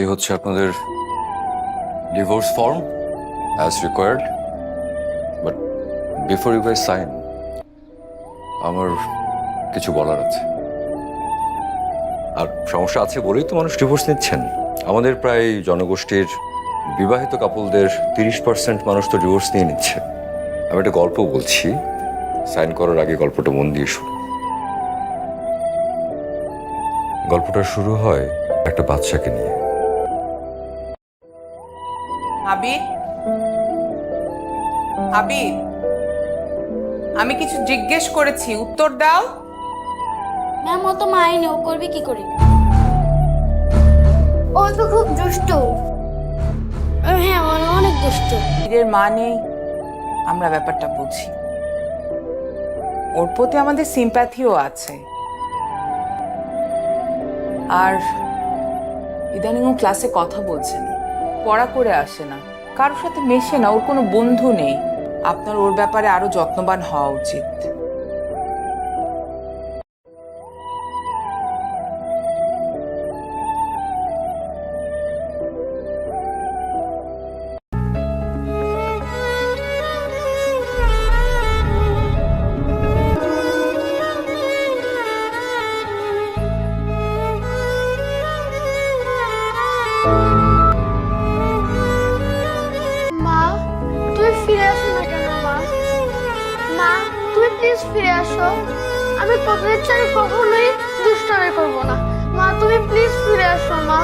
এই হচ্ছে আপনাদের divorce form as required but before you sign আমার কিছু বলার আছে। আর সমস্যা আছে বলেই তো মানুষ ডিভোর্স নিচ্ছেন। আমাদের প্রায় জনগোষ্ঠীর বিবাহিত কাপলদের তিরিশ পার্সেন্ট মানুষ তো ডিভোর্স নিয়ে নিচ্ছে। আমি একটা গল্প বলছি। সাইন করার আগে গল্পটা মন দিয়ে শুনুন গল্পটা শুরু হয় একটা বাচ্চাকে নিয়ে। আবির আবির আমি কিছু জিজ্ঞেস করেছি উত্তর দাও। ম্যাম ও তো মাইনে ও করবে কি করে? ও তো খুব দুষ্ট। হ্যাঁ অনেক দুষ্ট। বীরের মা নেই আমরা ব্যাপারটা বুঝি। ওর প্রতি আমাদের সিম্প্যাথিও আছে। আর ইদানিং ও ক্লাসে কথা বলছে না। পড়া করে আসে না। কারোর সাথে মেশে না, ওর কোনো বন্ধু নেই। আপনার ওর ব্যাপারে আরও যত্নবান হওয়া উচিত। তুমি ফিরে আসো না কেন মা? মা তুমি প্লিজ ফিরে আসো। আমি কতদিন চাই কখনোই দুষ্টামি করব না। মা তুমি প্লিজ ফিরে আসো মা।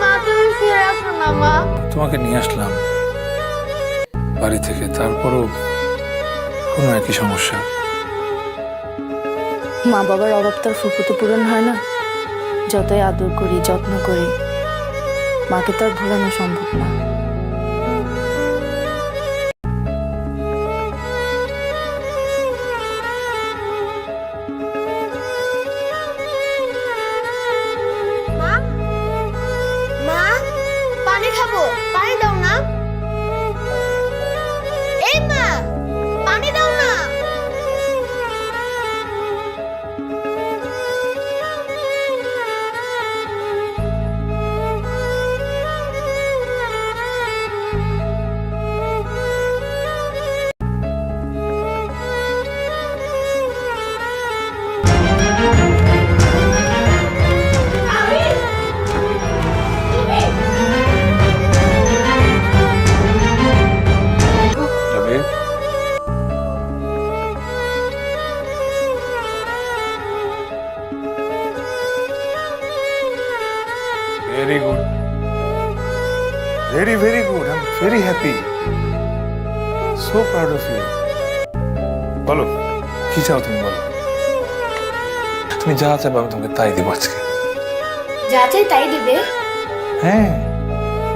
মা তুমি ফিরে আসো না মা। তোমাকে নিয়ে আসলাম বাড়ি থেকে তারপরও কোনো একই সমস্যা। মা বাবার অভাব তার ফুপুতে পূরণ হয় না। যতই আদর করি যত্ন করি মাকে তো আর ভোলানো সম্ভব না। Very good very very good I am very happy so proud of you বলো কি চাও তুমি বলো? তুমি যা চাইবে আমি তোমাকে তাই দিব আজকে। যা চাই তাই দিবে। হ্যাঁ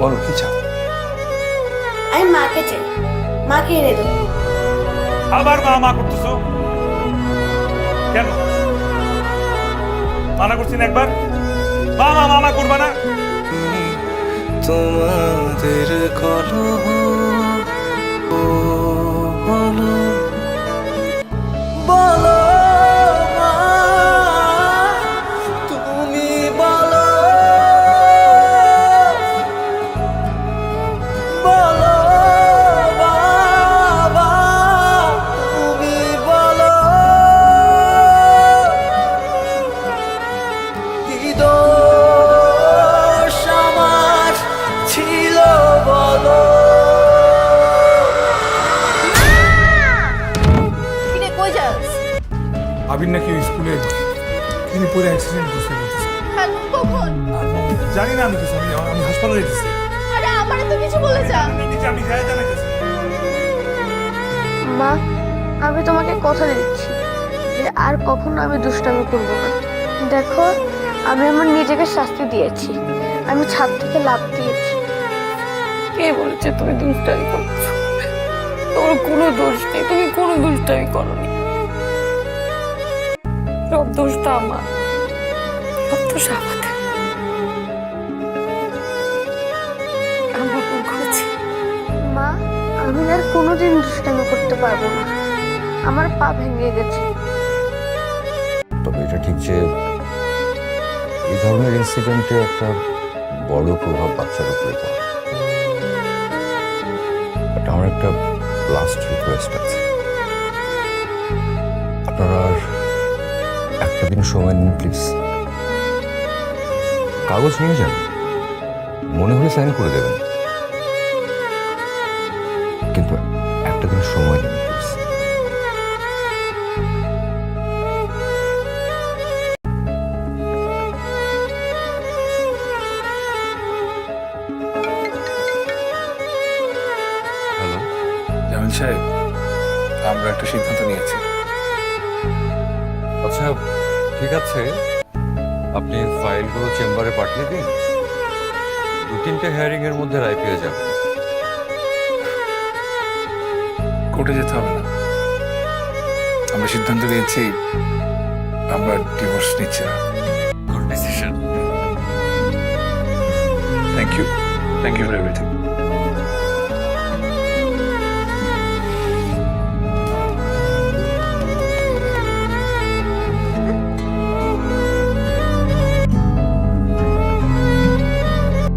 বলো কি চাও? আমি মাকে চাই। মাকে এনে দেবো আবার মা মা করতেছো? কেন? মানা করছি না একবার? মা মা মানা করবা না? তোমাদের কলহ আবির নাকি ওই স্কুলে তিনি পুরো অ্যাক্সিডেন্ট করতে বলতেছে কখন? জানি না আমি কিছু আমি আমি হাসপাতালে গেছি। আরে আমারে তো কিছু বলে যা। আমি যাই জানাইতেছি। মা আমি তোমাকে কথা দিচ্ছি যে আর কখনো আমি দুষ্টামি করব না। দেখো আমি আমার নিজেকে শাস্তি দিয়েছি। আমি ছাদ থেকে লাভ দিয়েছি। কে বলেছে তুমি দুষ্টামি করছ? তোমার কোনো দোষ নেই তুমি কোনো দুষ্টামি করনি। সব দোষটা আমার। সব দোষ আমাদের আমরা ভুল করেছি মা আমি আর কোনোদিন দুষ্টামি করতে পারব না। আমার পা ভেঙে গেছে। তবে এটা ঠিক যে এই ধরনের ইনসিডেন্টে একটা বড় প্রভাব বাচ্চার উপরে পড়ে। বাট আমার একটা লাস্ট রিকোয়েস্ট আছে। আপনারা আর একটা সময় নিন প্লিজ কাগজ নিয়ে যান। মনে হলে সাইন করে দেবেন। কিন্তু একটা দিন সময় নিন প্লিজ হ্যালো জামিল সাহেব আমরা একটা সিদ্ধান্ত নিয়েছি। আচ্ছা ঠিক আছে। আপনি ফাইলগুলো চেম্বারে পাঠিয়ে দিন। দু তিনটে হেয়ারিং এর মধ্যে রায় পেয়ে যাবেন। কোর্টে যেতে হবে না। আমরা সিদ্ধান্ত নিয়েছি আমরা ডিভোর্স নিচ্ছি না। Good decision thank you thank you for everything